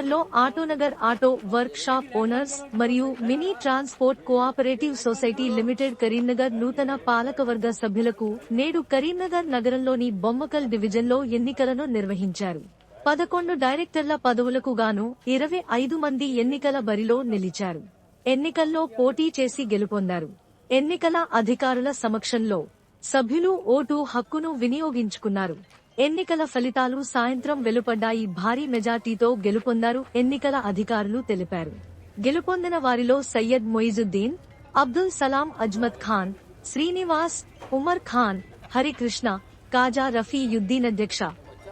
కరీంనగర్లో Autonagar auto work shop owners మరియు mini transport cooperative society limited Karimnagar నూతన పాలకవర్గ సభ్యులకు నేడు కరీంనగర్ నగరంలోని బొమ్మకల్ డివిజన్లో ఎన్నికలను నిర్వహించారు. పదకొండు డైరెక్టర్ల పదవులకు గాను ఇరవై ఐదు మంది ఎన్నికల బరిలో నిలిచారు. ఎన్నికల్లో పోటీ చేసి గెలుపొందారు. ఎన్నికల అధికారుల సమక్షంలో సభ్యులు ఓటు హక్కును వినియోగించుకున్నారు. ఎన్నికల ఫలితాలు సాయంత్రం వెలుపడ్డాయి. భారీ మెజార్టీతో గెలుపొందారు ఎన్నికల అధికారులు తెలిపారు. గెలుపొందిన వారిలో సయ్యద్ మొయిజుద్దీన్ అబ్దుల్ సలాం అజ్మత్ ఖాన్ శ్రీనివాస్ ఉమర్ ఖాన్ హరికృష్ణ కాజా రఫీ యుద్దీన్ అధ్యక్ష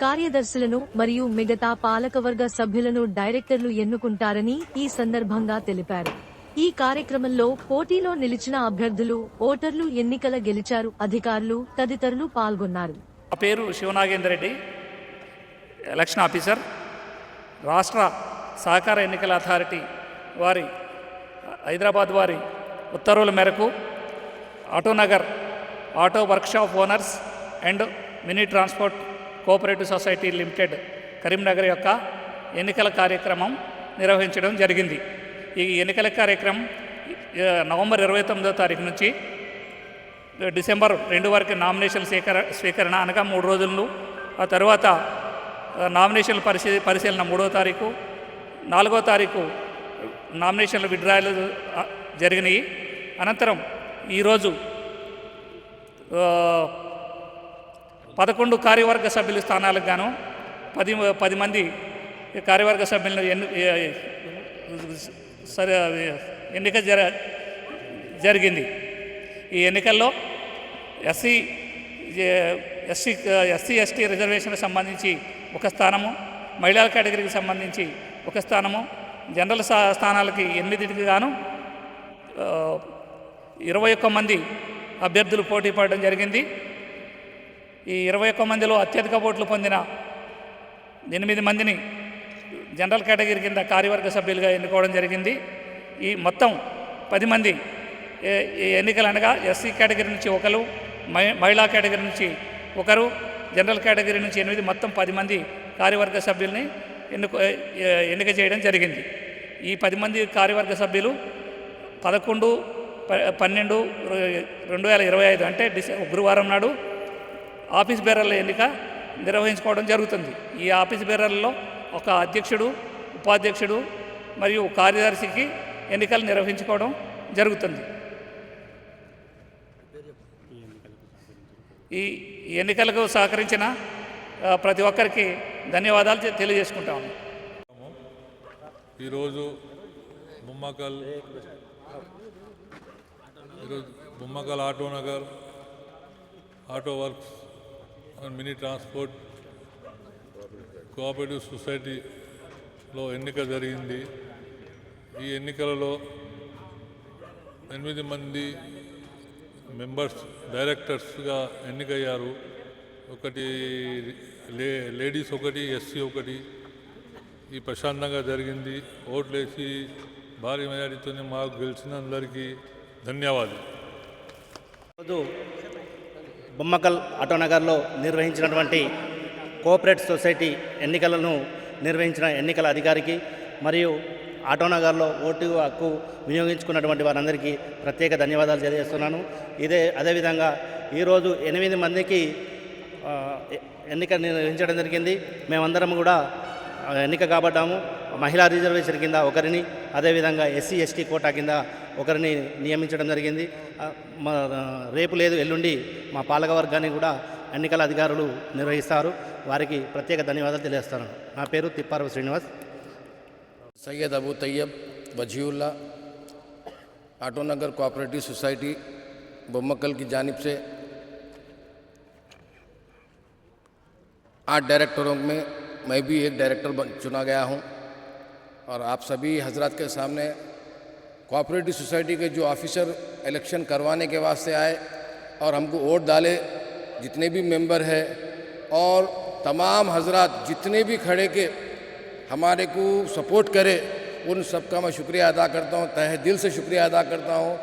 కార్యదర్శులను మరియు మిగతా పాలకవర్గ సభ్యులను డైరెక్టర్లు ఎన్నుకుంటారని ఈ సందర్భంగా తెలిపారు. ఈ కార్యక్రమంలో పోటీలో నిలిచిన అభ్యర్థులు ఓటర్లు ఎన్నికల గెలిచారు. అధికారులు తదితరులు పాల్గొన్నారు. నా పేరు శివనాగేందర్ రెడ్డి ఎలక్షన్ ఆఫీసర్ రాష్ట్ర సహకార ఎన్నికల అథారిటీ వారి హైదరాబాద్ వారి ఉత్తర్వుల మేరకు Autonagar auto workshop owners and mini transport cooperative society limited Karimnagar యొక్క ఎన్నికల కార్యక్రమం నిర్వహించడం జరిగింది. ఈ ఎన్నికల కార్యక్రమం నవంబర్ ఇరవై తొమ్మిదో తారీఖు నుంచి డిసెంబర్ రెండు వరకు నామినేషన్ స్వీకర స్వీకరణ అనగా మూడు రోజులు. ఆ తర్వాత నామినేషన్ల పరిశీ పరిశీలన మూడో తారీఖు. నాలుగో తారీఖు నామినేషన్ల విడ్రాయలు జరిగినాయి. అనంతరం ఈరోజు పదకొండు కార్యవర్గ సభ్యుల స్థానాలకు గాను పది పది మంది కార్యవర్గ సభ్యులను ఎన్ని సరే ఎన్నిక జర జరిగింది. ఈ ఎన్నికల్లో ఎస్సీ ఎస్సీ ఎస్సీ ఎస్టీ రిజర్వేషన్కి సంబంధించి ఒక స్థానము మహిళల కేటగిరీకి సంబంధించి ఒక స్థానము జనరల్ స్థా- స్థానాలకి ఎనిమిదికి గాను ఇరవై ఒక్క మంది అభ్యర్థులు పోటీ పడడం జరిగింది. ఈ ఇరవై ఒక్క మందిలో అత్యధిక ఓట్లు పొందిన ఎనిమిది మందిని జనరల్ కేటగిరీ కింద కార్యవర్గ సభ్యులుగా ఎన్నుకోవడం జరిగింది. ఈ మొత్తం పది మంది ఏ- ఎన్నికలు అనగా ఎస్సీ కేటగిరీ నుంచి ఒకరు మహిళా కేటగిరీ నుంచి ఒకరు జనరల్ కేటగిరీ నుంచి ఎనిమిది మొత్తం పది మంది కార్యవర్గ సభ్యుల్ని ఎన్నుకో ఎన్నిక చేయడం జరిగింది. ఈ పది మంది కార్యవర్గ సభ్యులు పదకొండు ప- పన్నెండు రెండు వేల ఇరవై ఐదు అంటే డిసె గురువారం నాడు ఆఫీస్ బేరర్ల ఎన్నిక నిర్వహించుకోవడం జరుగుతుంది. ఈ ఆఫీస్ బేరర్లలో ఒక అధ్యక్షుడు ఉపాధ్యక్షుడు మరియు కార్యదర్శికి ఎన్నికలు నిర్వహించుకోవడం జరుగుతుంది. ఈ ఎన్నికలకు సహకరించిన ప్రతి ఒక్కరికి ధన్యవాదాలు తెలియజేసుకుంటాము ఈరోజు బొమ్మకల్ ఈరోజు Bommakal auto Nagar auto works and mini transport cooperative సొసైటీలో ఎన్నిక జరిగింది. ఈ ఎన్నికలలో ఎనిమిది మంది మెంబర్స్ డైరెక్టర్స్గా ఎన్నికయ్యారు. ఒకటి లే లేడీస్ ఒకటి ఎస్సీ ఒకటి. ఈ ప్రశాంతంగా జరిగింది. ఓట్లేసి భారీ మెజారిటీతోనే మాకు గెలిచిన అందరికీ ధన్యవాదాలు. రోజు బొమ్మకల్ ఆటోనగర్లో నిర్వహించినటువంటి కోఆపరేటివ్ సొసైటీ ఎన్నికలను నిర్వహించిన ఎన్నికల అధికారికి మరియు ఆటోనగర్లో ఓటు హక్కు వినియోగించుకున్నటువంటి వారందరికీ ప్రత్యేక ధన్యవాదాలు తెలియజేస్తున్నాను. ఇదే అదేవిధంగా ఈరోజు ఎనిమిది మందికి ఎన్నిక నిర్వహించడం జరిగింది. మేమందరం కూడా ఎన్నిక కాబడ్డాము. మహిళా రిజర్వేషన్ కింద ఒకరిని అదేవిధంగా ఎస్సీ ఎస్టీ కోటా కింద ఒకరిని నియమించడం జరిగింది. మా రేపు లేదు ఎల్లుండి మా పాలక వర్గాన్ని కూడా ఎన్నికల అధికారులు నిర్వహిస్తారు. వారికి ప్రత్యేక ధన్యవాదాలు తెలియజేస్తాను. నా పేరు Thipparava Srinivas. Syed Abu Tayyab Waziullah auto Nagar cooperative society Bommakal की जानिब से आठ डायरेक्टरों में मैं भी एक डायरेक्टर बन, चुना गया हूँ और आप सभी हज़रत के सामने कोऑपरेटिव सोसाइटी के जो ऑफिसर इलेक्शन करवाने के वास्ते आए और हमको वोट डाले, जितने भी मेंबर हैं और तमाम हज़रत जितने भी खड़े के हमारे को सपोर्ट करे, उन सबका मैं शुक्रिया अदा करता हूँ, तह दिल से शुक्रिया अदा करता हूँ,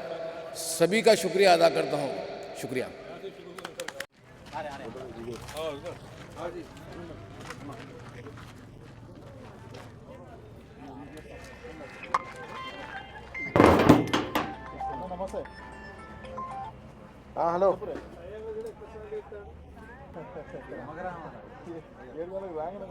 सभी का शुक्रिया अदा करता हूँ, शुक्रिया। हाँ हेलो మగరామ ఏడు వేలకు లాగిన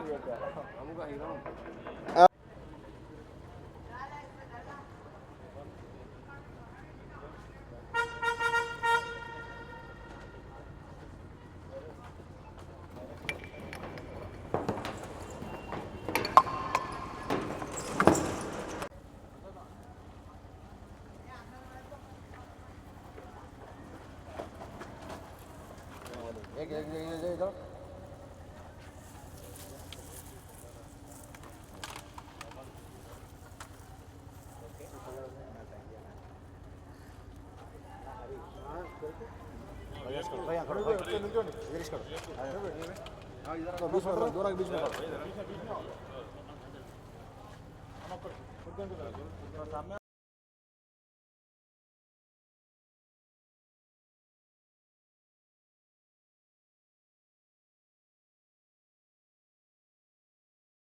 Yeah, yeah, yeah, yeah, there you go. దూరాకి బీచ్ దూరం